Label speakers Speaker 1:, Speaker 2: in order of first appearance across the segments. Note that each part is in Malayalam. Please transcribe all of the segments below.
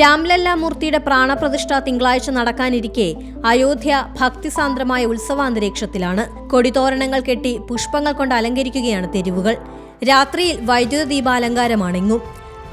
Speaker 1: രാംലല്ല മൂർത്തിയുടെ പ്രാണപ്രതിഷ്ഠ തിങ്കളാഴ്ച നടക്കാനിരിക്കെ അയോധ്യ ഭക്തിസാന്ദ്രമായ ഉത്സവാന്തരീക്ഷത്തിലാണ്. കൊടിതോരണങ്ങൾ കെട്ടി പുഷ്പങ്ങൾ കൊണ്ട് അലങ്കരിക്കുകയാണ് തെരുവുകൾ. രാത്രിയിൽ വൈദ്യുത ദീപാലങ്കാരമാണെങ്ങും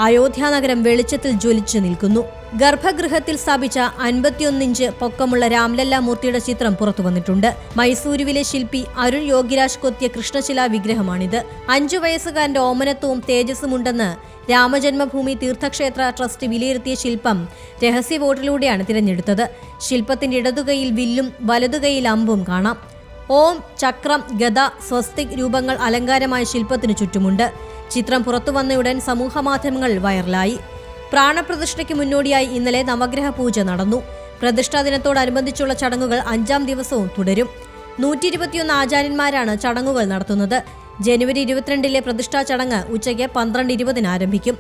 Speaker 1: അയോധ്യ നഗരം വെളിച്ചത്തിൽ ജ്വലിച്ചു നിൽക്കുന്നു. ഗർഭഗൃഹത്തിൽ സ്ഥാപിച്ച അൻപത്തിയൊന്നിഞ്ച് പൊക്കമുള്ള രാംലല്ല മൂർത്തിയുടെ ചിത്രം പുറത്തു വന്നിട്ടുണ്ട് മൈസൂരുവിലെ ശില്പി അരുൺ യോഗിരാജ് കൊത്തിയ കൃഷ്ണശിലാ വിഗ്രഹമാണിത്. അഞ്ചു വയസ്സുകാരന്റെ ഓമനത്വവും തേജസ്സുമുണ്ടെന്ന് രാമജന്മഭൂമി തീർത്ഥക്ഷേത്ര ട്രസ്റ്റ് വിലയിരുത്തിയ ശില്പം രഹസ്യ വോട്ടിലൂടെയാണ് തിരഞ്ഞെടുത്തത്. ശില്പത്തിന്റെ ഇടതുകൈയിൽ വില്ലും വലതുകൈയിൽ അമ്പും കാണാം. ഓം ചക്രം ഗത സ്വസ്തിക് രൂപങ്ങൾ അലങ്കാരമായ ശില്പത്തിനു ചുറ്റുമുണ്ട്. ചിത്രം പുറത്തുവന്നയുടൻ സമൂഹമാധ്യമങ്ങൾ വൈറലായി. പ്രാണപ്രതിഷ്ഠയ്ക്ക് മുന്നോടിയായി ഇന്നലെ നവഗ്രഹ പൂജ നടന്നു. പ്രതിഷ്ഠാ ദിനത്തോടനുബന്ധിച്ചുള്ള ചടങ്ങുകൾ അഞ്ചാം ദിവസവും തുടരും. നൂറ്റി ഇരുപത്തിയൊന്ന് ആചാര്യന്മാരാണ് ചടങ്ങുകൾ നടത്തുന്നത്. ജനുവരി ഇരുപത്തിരണ്ടിലെ പ്രതിഷ്ഠാ ചടങ്ങ് ഉച്ചയ്ക്ക് പന്ത്രണ്ട് ഇരുപതിന് ആരംഭിക്കും.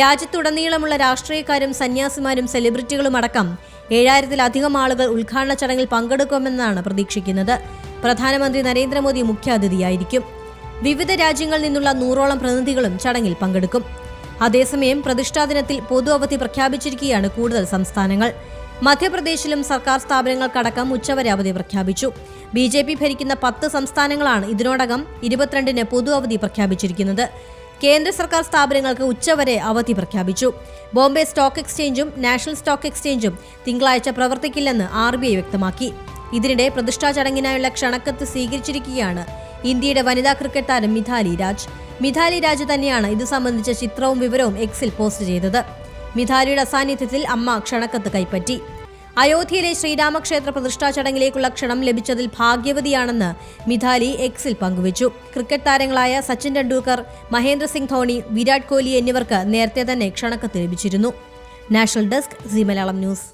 Speaker 1: രാജ്യത്തുടനീളമുള്ള രാഷ്ട്രീയക്കാരും സന്യാസിമാരും സെലിബ്രിറ്റികളുമടക്കം ഏഴായിരത്തിലധികം ആളുകൾ ഉദ്ഘാടന ചടങ്ങിൽ പങ്കെടുക്കുമെന്നാണ് പ്രതീക്ഷിക്കുന്നത്. പ്രധാനമന്ത്രി നരേന്ദ്രമോദി മുഖ്യാതിഥിയായിരിക്കും. വിവിധ രാജ്യങ്ങളിൽ നിന്നുള്ള നൂറോളം പ്രതിനിധികളും ചടങ്ങിൽ പങ്കെടുക്കും. അതേസമയം പ്രതിഷ്ഠാ ദിനത്തിൽ പൊതു അവധി പ്രഖ്യാപിച്ചിരിക്കുകയാണ് കൂടുതൽ സംസ്ഥാനങ്ങൾ. മധ്യപ്രദേശിലും സർക്കാർ സ്ഥാപനങ്ങൾക്കടക്കം ഉച്ചവരെ അവധി പ്രഖ്യാപിച്ചു. ബി ജെ പി ഭരിക്കുന്ന പത്ത് സംസ്ഥാനങ്ങളാണ് ഇതിനോടകം ഇരുപത്തിരണ്ടിന് പൊതു അവധി പ്രഖ്യാപിച്ചിരിക്കുന്നത്. കേന്ദ്ര സർക്കാർ സ്ഥാപനങ്ങൾക്ക് ഉച്ചവരെ അവധി പ്രഖ്യാപിച്ചു. ബോംബെ സ്റ്റോക്ക് എക്സ്ചേഞ്ചും നാഷണൽ സ്റ്റോക്ക് എക്സ്ചേഞ്ചും തിങ്കളാഴ്ച പ്രവർത്തിക്കില്ലെന്ന് ആർ വ്യക്തമാക്കി. ഇതിനിടെ പ്രതിഷ്ഠാ ചടങ്ങിനായുള്ള ക്ഷണക്കത്ത് സ്വീകരിച്ചിരിക്കുകയാണ്. ഇന്ത്യയുടെ വനിതാ ക്രിക്കറ്റ് താരം മിഥാലി രാജ്. മിഥാലി രാജ് തന്നെയാണ് ഇത് സംബന്ധിച്ച ചിത്രവും വിവരവും എക്സിൽ പോസ്റ്റ് ചെയ്തത്. മിഥാലിയുടെ അസാന്നിധ്യത്തിൽ അമ്മ ക്ഷണക്കത്ത് കൈപ്പറ്റി. അയോധ്യയിലെ ശ്രീരാമക്ഷേത്ര പ്രതിഷ്ഠാ ചടങ്ങിലേക്കുള്ള ക്ഷണം ലഭിച്ചതിൽ ഭാഗ്യവതിയാണെന്ന് മിഥാലി എക്സിൽ പങ്കുവച്ചു. ക്രിക്കറ്റ് താരങ്ങളായ സച്ചിൻ ടെണ്ടുൽക്കർ മഹേന്ദ്ര സിംഗ് ധോണി വിരാട് കോഹ്ലി എന്നിവർക്ക് നേരത്തെ തന്നെ ക്ഷണക്കത്ത് ലഭിച്ചിരുന്നു. National desk C Malayalam news.